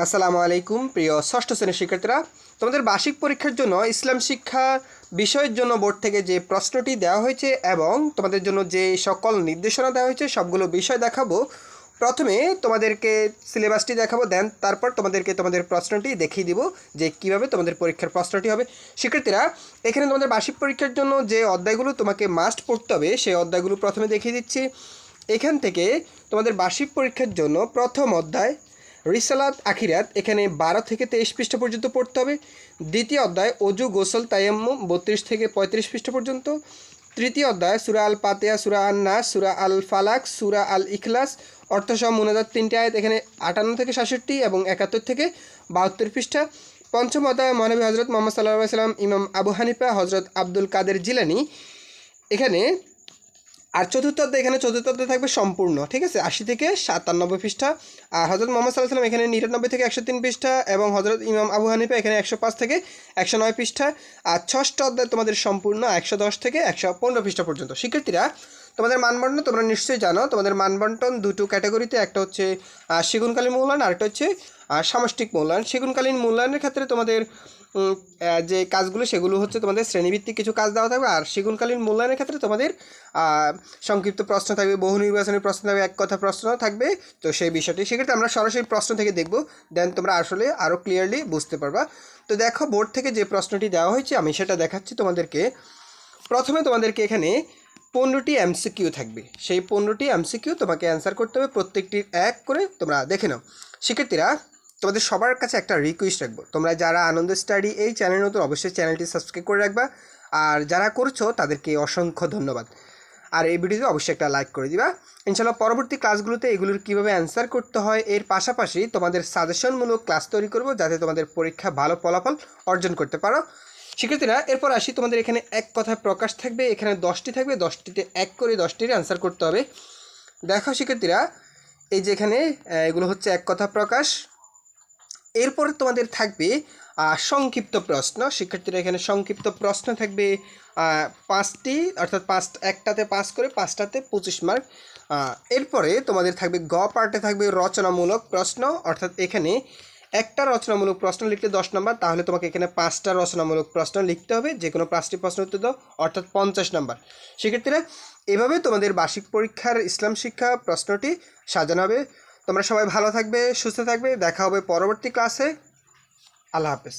আসসালামু আলাইকুম, প্রিয় ষষ্ঠ শ্রেণির শিক্ষার্থীরা। তোমাদের বার্ষিক পরীক্ষার জন্য ইসলাম শিক্ষা বিষয়ের জন্য বোর্ড থেকে যে প্রশ্নটি দেওয়া হয়েছে এবং তোমাদের জন্য যে সকল নির্দেশনা দেওয়া হয়েছে, সবগুলো বিষয় দেখাবো। প্রথমে তোমাদেরকে সিলেবাসটি দেখাবো, দেন তারপর তোমাদেরকে তোমাদের প্রশ্নটি দেখিয়ে দিব যে কীভাবে তোমাদের পরীক্ষার প্রশ্নটি হবে। শিক্ষার্থীরা, এখানে তোমাদের বার্ষিক পরীক্ষার জন্য যে অধ্যায়গুলো তোমাকে মাস্ট পড়তে হবে, সেই অধ্যায়গুলো প্রথমে দেখিয়ে দিচ্ছি। এখান থেকে তোমাদের বার্ষিক পরীক্ষার জন্য প্রথম অধ্যায় রিসালাত আখিরাত, এখানে বারো থেকে তেইশ পৃষ্ঠা পর্যন্ত পড়তে হবে। দ্বিতীয় অধ্যায়, অজু, গোসল, তায়াম্মুম, বত্রিশ থেকে পঁয়ত্রিশ পৃষ্ঠা পর্যন্ত। তৃতীয় অধ্যায়, সুরা আল পাতেয়া সুরা আল নাস সুরা আল ফালাক সুরা আল ইখলাস অর্থসহ মুনাজাত তিনটি আয়াত, এখানে আটান্ন থেকে সাতষট্টি এবং একাত্তর থেকে বাহাত্তর পৃষ্ঠা। পঞ্চম অধ্যায়, মহানবী হজরত মোহাম্মদ সাল্লাহ সাল্লাম ইমাম আবু হানিফা হজরত আব্দুল কাদের জিলানি। এখানে আর চতুর্থ অধ্যায় এখানে চতুর্থ অধ্যায় থাকবে সম্পূর্ণ ঠিক আছে? আশি থেকে সাতানব্বই পৃষ্ঠা। আর হজরত মোহাম্মদ সাল্লাহ সাল্লাম এখানে নিরানব্বই থেকে একশো তিন পৃষ্ঠা এবং হজরত ইমাম আবু হানিফা এখানে একশো পাঁচ থেকে একশো নয় পৃষ্ঠা। আর ষষ্ঠ অধ্যায় তোমাদের সম্পূর্ণ একশো দশ থেকে একশো পনেরো পৃষ্ঠা পর্যন্ত। শিক্ষার্থীরা তোমাদের মানবন্টন তোমরা নিশ্চয়ই জানো। তোমাদের মানবন্টন দুটো ক্যাটাগরিতে একটা হচ্ছে আহ, সেগুনকালীন মূল্যায়ন আরেকটা হচ্ছে সামষ্টিক মূল্যায়ন। সেগুনকালীন মূল্যায়নের ক্ষেত্রে তোমাদের যে কাজগুলো, সেগুলো হচ্ছে তোমাদের শ্রেণীভিত্তিক কিছু কাজ দেওয়া থাকবে। আর সেগুনকালীন মূল্যায়নের ক্ষেত্রে তোমাদের সংক্ষিপ্ত প্রশ্ন থাকবে, বহু নির্বাচনের প্রশ্ন থাকবে, এক কথা প্রশ্ন থাকবে। তো সেই বিষয়টি, সেক্ষেত্রে আমরা সরাসরি প্রশ্ন থেকে দেখব। দেন তোমরা আসলে আরও ক্লিয়ারলি বুঝতে পারবা। তো দেখো, বোর্ড থেকে যে প্রশ্নটি দেওয়া হয়েছে, আমি সেটা দেখাচ্ছি তোমাদেরকে। প্রথমে তোমাদেরকে এখানে পনেরোটি এমসিকিউ থাকবে। সেই পনেরোটি এমসিকিউ তোমাকে অ্যান্সার করতে হবে প্রত্যেকটির এক করে। তোমরা দেখে নাও। শিক্ষার্থীরা তোমাদের সবার কাছে একটা রিকোয়েস্ট রাখব। তোমরা যারা আনন্দ স্টাডি এই চ্যানেল নতুন, অবশ্যই চ্যানেলটি সাবস্ক্রাইব করে রাখবা। আর যারা করছ, তাদেরকে অসংখ্য ধন্যবাদ। আর এই ভিডিওতে অবশ্যই একটা লাইক করে দিবা। ইনশাল্লাহ পরবর্তী ক্লাসগুলোতে এগুলোর কীভাবে অ্যান্সার করতে হয়, এর পাশাপাশি তোমাদের সাজেশনমূলক ক্লাস তৈরি করব, যাতে তোমাদের পরীক্ষা ভালো ফলাফল অর্জন করতে পারো। শিক্ষার্থীরা, এরপর আসি তোমাদের এখানে এক কথায় প্রকাশ থাকবে। এখানে দশটি থাকবে। দশটিতে এক করে দশটির অ্যান্সার করতে হবে। দেখো শিক্ষার্থীরা, এই যে এখানে এগুলো হচ্ছে এক কথা প্রকাশ। এরপর তোমাদের থাকবে সংক্ষিপ্ত প্রশ্ন। শিক্ষার্থীরা এখানে সংক্ষিপ্ত প্রশ্ন থাকবে পাঁচটি, অর্থাৎ পাঁচ, একটাতে পাস করে পাঁচটাতে পঁচিশ মার্ক। এরপরে তোমাদের থাকবে গ পার্টে থাকবে রচনামূলক প্রশ্ন। অর্থাৎ এখানে একটা রচনামূলক প্রশ্ন লিখলে দশ নম্বর, তাহলে তোমাকে এখানে পাঁচটা রচনামূলক প্রশ্ন লিখতে হবে। যে কোনো পাঁচটি প্রশ্ন উত্তর দাও, অর্থাৎ পঞ্চাশ নম্বর। সেক্ষেত্রে এভাবে তোমাদের বার্ষিক পরীক্ষার ইসলাম শিক্ষা প্রশ্নটি সাজানো হবে। তোমরা সবাই ভালো থাকবে সুস্থ থাকবে দেখা হবে পরবর্তী ক্লাসে আল্লাহ হাফেজ।